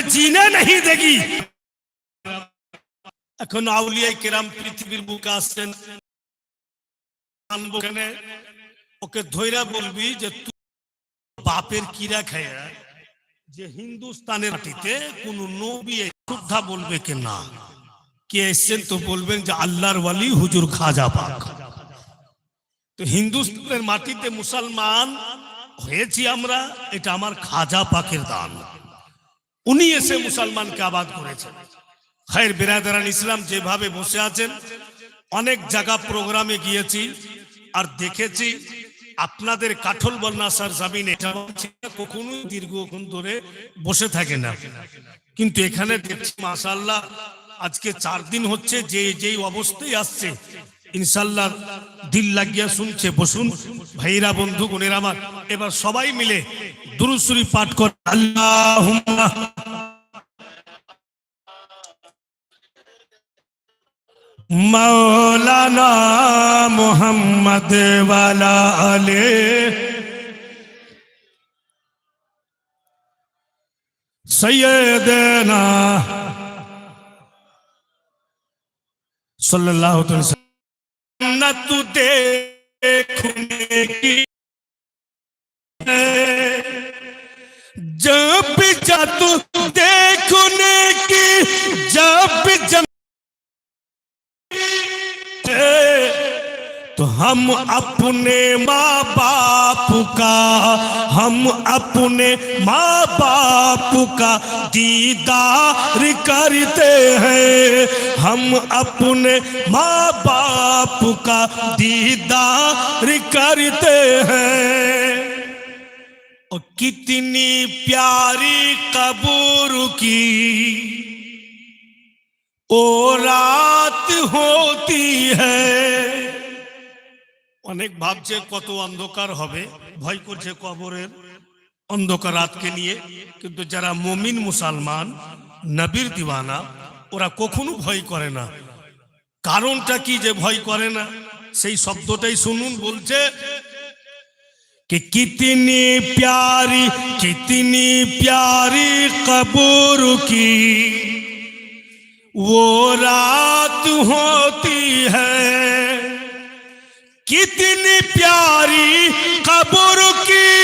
जीने नहीं देगी এখন আউলিয়াই কেরাম পৃথিবীর বুকে আসছেন আনবো এখানে, ওকে ধৈরা বলবি যে তুই বাপের কিরা খায় যে হিন্দুস্তানের মাটিতে কোন নবী এই শুদ্ধা বলবে কি না কে এসছেন তো বলবেন যে আল্লাহর ওয়ালি হুজুর খাজা পাক তো হিন্দুস্তানের মাটিতে মুসলমান হয়েছি আমরা এটা আমার খাজা পাকের দান উনি এসে মুসলমানকে আবাদ করেছেন। খায়ের বিরাদারান ইসলাম যেভাবে বসে আছেন, অনেক জায়গা প্রোগ্রামে গিয়েছি আর দেখেছি আপনাদের কাঠল বন্যাসার জামিনে এটা হচ্ছে কখনো দীর্ঘক্ষণ ধরে বসে থাকে না। কিন্তু এখানে দেখছি মাসাল্লাহ আজকে চার দিন হচ্ছে যে যেই অবস্থায় আসছে ইনশাল্লাহ দিল লাগিয়া শুনছে। বসুন ভাইরা, বন্ধু গুণের আমার, এবার সবাই মিলে দুরুসুরি পাঠ কর। আল্লাহ মৌলানা মোহাম্মদ আলে। সৈয়দনা সাল্লাল্লাহু আলাইহি ওয়াসাল্লাম। না তু দে देखने की। जब जा तू देखने की जब जब तो हम अपने माँ बाप का हम अपने माँ बाप का दीदार करते हैं। हम अपने माँ बाप का दीदार करते हैं। और कितनी प्यारी कबूर की ओ रात होती है। অনেক ভাবছে কত অন্ধকার হবে ভয় করছে কবরের অন্ধকার রাতকে নিয়ে কিন্তু যারা মমিন মুসলমান নবীর দিওয়ানা ওরা কখনো ভয় করে না কারণটা কি যে ভয় করে না সেই শব্দটাই শুনুন বলছে कि कितनी प्यारी कितनी प्यारी कब्र की वो रात होती है कितनी प्यारी कब्र की